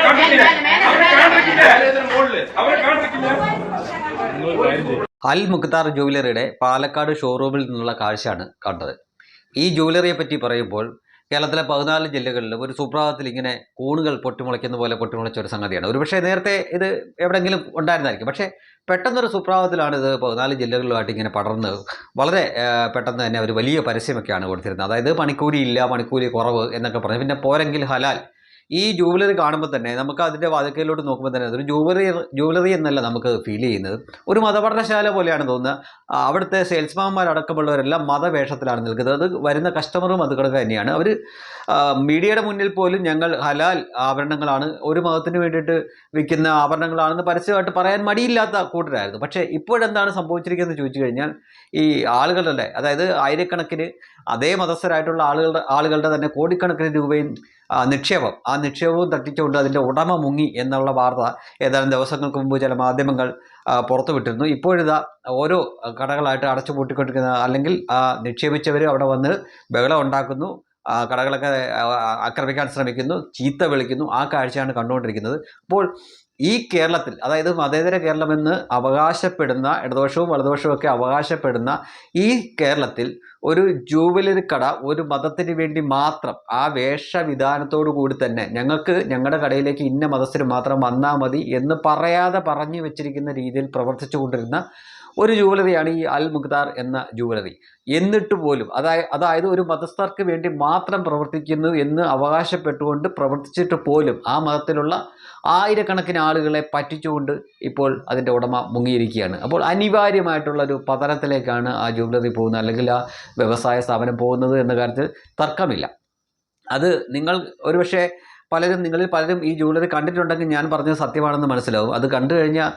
കാണിക്കില്ലേ അവരെ കാണിക്കില്ലേ അൽ മുഖ്താർ ജുവലറിയുടെ പാലക്കാട് ഷോറൂമിൽ നിന്നുള്ള കാഴ്ചയാണ് കണ്ടത്. ഈ ജുവലറിയെ പറ്റി പറയുമ്പോൾ കേരളത്തിലെ പതിനാല് ജില്ലകളിലും ഒരു സുപ്രഭാതത്തിൽ ഇങ്ങനെ കൂണുകൾ പൊട്ടിമുളയ്ക്കുന്ന പോലെ പൊട്ടിമുളച്ച ഒരു സംഗതിയാണ്. ഒരുപക്ഷെ നേരത്തെ ഇത് എവിടെയെങ്കിലും ഉണ്ടായിരുന്നായിരിക്കും. പക്ഷേ പെട്ടെന്നൊരു സുപ്രഭാതത്തിലാണ് ഇത് പതിനാല് ജില്ലകളിലുമായിട്ട് ഇങ്ങനെ പടർന്ന് വളരെ പെട്ടെന്ന് തന്നെ ഒരു വലിയ പരസ്യമൊക്കെയാണ് കൊടുത്തിരുന്നത്. അതായത് പണിക്കൂലി ഇല്ല പണിക്കൂലി കുറവ് എന്നൊക്കെ പറഞ്ഞു. പിന്നെ പോരെങ്കിൽ ഹലാൽ ഈ ജുവലറി കാണുമ്പോൾ തന്നെ നമുക്ക് അതിന്റെ വാതിക്കയിലോട്ട് നോക്കുമ്പോൾ തന്നെ അതൊരു ജുവലറി ജുവലറി എന്നല്ല നമുക്ക് ഫീൽ ചെയ്യുന്നത്. ഒരു മതപഠനശാല പോലെയാണ് തോന്നുന്നത്. അവിടുത്തെ സെയിൽസ്മാൻമാരടക്കമുള്ളവരെല്ലാം മതവേഷത്തിലാണ് നിൽക്കുന്നത്. അത് വരുന്ന കസ്റ്റമറും അത് കണക്ക് തന്നെയാണ്. അവർ മീഡിയയുടെ മുന്നിൽ പോലും ഞങ്ങൾ ഹലാൽ ആഭരണങ്ങളാണ് ഒരു മതത്തിന് വേണ്ടിയിട്ട് വിൽക്കുന്ന ആഭരണങ്ങളാണെന്ന് പരസ്യമായിട്ട് പറയാൻ മടിയില്ലാത്ത കൂട്ടരായിരുന്നു. പക്ഷേ ഇപ്പോഴെന്താണ് സംഭവിച്ചിരിക്കുന്നത് ചോദിച്ചു കഴിഞ്ഞാൽ ഈ ആളുകളുടെ അതായത് ആയിരക്കണക്കിന് അതേ മതസ്ഥരായിട്ടുള്ള ആളുകളുടെ ആളുകളുടെ തന്നെ കോടിക്കണക്കിന് രൂപയും നിക്ഷേപം. ആ നിക്ഷേപവും തട്ടിച്ചുകൊണ്ട് അതിന്റെ ഉടമ മുങ്ങി എന്നുള്ള വാർത്ത ഏതാനും ദിവസങ്ങൾക്ക് മുമ്പ് ചില മാധ്യമങ്ങൾ പുറത്തുവിട്ടിരുന്നു. ഇപ്പോഴിതാ ഓരോ കടകളായിട്ട് അടച്ചു പൂട്ടിക്കൊണ്ടിരിക്കുന്ന അല്ലെങ്കിൽ ആ നിക്ഷേപിച്ചവർ അവിടെ വന്ന് ബഹളം ഉണ്ടാക്കുന്നു. കടകളൊക്കെ ആക്രമിക്കാൻ ശ്രമിക്കുന്നു ചീത്ത വിളിക്കുന്നു ആ കാഴ്ചയാണ് കണ്ടുകൊണ്ടിരിക്കുന്നത്. അപ്പോൾ ഈ കേരളത്തിൽ അതായത് മതേതര കേരളമെന്ന് അവകാശപ്പെടുന്ന ഇടതുപക്ഷവും വലതുപക്ഷവും ഒക്കെ അവകാശപ്പെടുന്ന ഈ കേരളത്തിൽ ഒരു ജൂവലറി കട ഒരു മതത്തിന് വേണ്ടി മാത്രം ആ വേഷവിധാനത്തോടു കൂടി തന്നെ ഞങ്ങൾക്ക് ഞങ്ങളുടെ കടയിലേക്ക് ഇന്ന മതസ്ഥർ മാത്രം വന്നാൽ മതി എന്ന് പറയാതെ പറഞ്ഞു വെച്ചിരിക്കുന്ന രീതിയിൽ പ്രവർത്തിച്ചു കൊണ്ടിരുന്ന ഒരു ജൂവലറിയാണ് ഈ അൽ മുഖ്താർ എന്ന ജൂവലറി. എന്നിട്ട് പോലും അതായത് അതായത് ഒരു മതസ്ഥർക്ക് വേണ്ടി മാത്രം പ്രവർത്തിക്കുന്നു എന്ന് അവകാശപ്പെട്ടുകൊണ്ട് പ്രവർത്തിച്ചിട്ട് പോലും ആ മതത്തിലുള്ള ആയിരക്കണക്കിന് ആളുകളെ പറ്റിച്ചുകൊണ്ട് ഇപ്പോൾ അതിന്റെ ഉടമ മുങ്ങിയിരിക്കുകയാണ്. അപ്പോൾ അനിവാര്യമായിട്ടുള്ള ഒരു പതനത്തിലേക്കാണ് ആ ജുവലറി പോകുന്നത് അല്ലെങ്കിൽ ആ വ്യവസായ സ്ഥാപനം പോകുന്നത് എന്ന കാര്യത്തിൽ തർക്കമില്ല. അത് നിങ്ങൾ ഒരുപക്ഷെ പലരും നിങ്ങളിൽ പലരും ഈ ജൂലറി കണ്ടിട്ടുണ്ടെങ്കിൽ ഞാൻ പറഞ്ഞത് സത്യമാണെന്ന് മനസ്സിലാവും. അത് കണ്ടു കഴിഞ്ഞാൽ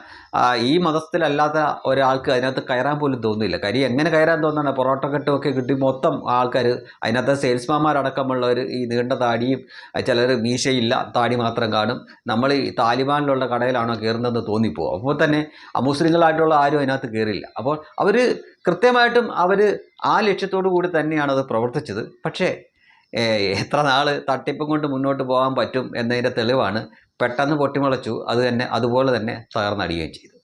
ഈ മതസ്ഥിലല്ലാത്ത ഒരാൾക്ക് അതിനകത്ത് കയറാൻ പോലും തോന്നില്ല കാര്യം എങ്ങനെ കയറാൻ തോന്നാണ് പൊറോട്ട കെട്ടുമൊക്കെ കിട്ടി മൊത്തം ആൾക്കാർ അതിനകത്ത് സെയിൽസ്മാന്മാരടക്കമുള്ളവർ ഈ നീണ്ട താടിയും ചിലർ മീശയില്ല താടി മാത്രം കാണും. നമ്മൾ ഈ താലിബാനിലുള്ള കടയിലാണോ കയറുന്നതെന്ന് തോന്നിപ്പോകും. അപ്പോൾ തന്നെ അമുസ്ലിങ്ങളായിട്ടുള്ള ആരും അതിനകത്ത് കയറില്ല. അപ്പോൾ അവർ കൃത്യമായിട്ടും അവർ ആ ലക്ഷ്യത്തോടു കൂടി തന്നെയാണ് അത് പ്രവർത്തിച്ചത്. പക്ഷേ എത്ര നാൾ തട്ടിപ്പും കൊണ്ട് മുന്നോട്ട് പോകാൻ പറ്റും എന്നതിന്റെ തെളിവാണ് പെട്ടെന്ന് പൊട്ടിമുളച്ചു അത് തന്നെ അതുപോലെ തന്നെ തകർന്നടിയുകയും ചെയ്തു.